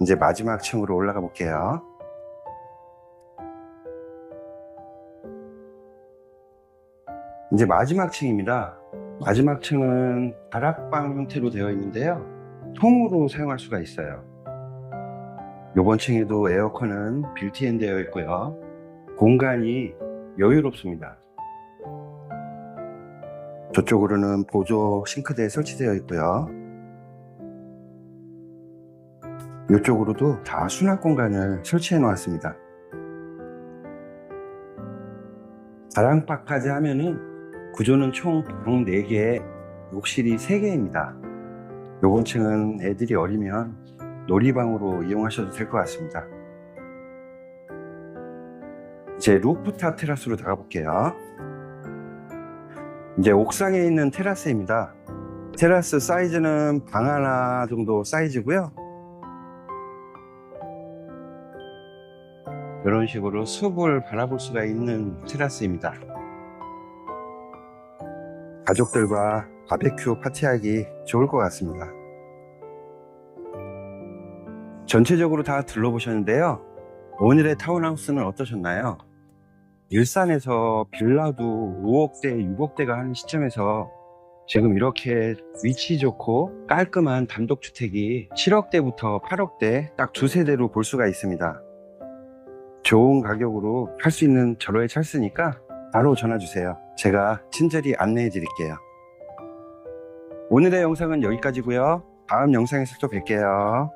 이제 마지막 층으로 올라가 볼게요. 이제 마지막 층입니다. 마지막 층은 다락방 형태로 되어 있는데요. 통으로 사용할 수가 있어요. 이번 층에도 에어컨은 빌트인 되어 있고요. 공간이 여유롭습니다. 저쪽으로는 보조 싱크대 설치되어 있고요. 이쪽으로도 다 수납 공간을 설치해 놓았습니다. 다랑방까지 하면은 구조는 총 방 4개, 욕실이 3개입니다. 요번 층은 애들이 어리면 놀이방으로 이용하셔도 될 것 같습니다. 이제 루프탑 테라스로 나가 볼게요. 이제 옥상에 있는 테라스입니다. 테라스 사이즈는 방 하나 정도 사이즈고요. 이런 식으로 숲을 바라볼 수가 있는 테라스입니다. 가족들과 바베큐 파티하기 좋을 것 같습니다. 전체적으로 다 둘러보셨는데요. 오늘의 타운하우스는 어떠셨나요? 일산에서 빌라도 5억대, 6억대가 하는 시점에서 지금 이렇게 위치 좋고 깔끔한 단독주택이 7억대부터 8억대 딱 두 세대로 볼 수가 있습니다. 좋은 가격으로 할 수 있는 절호의 찰스니까 바로 전화 주세요. 제가 친절히 안내해 드릴게요. 오늘의 영상은 여기까지고요. 다음 영상에서 또 뵐게요.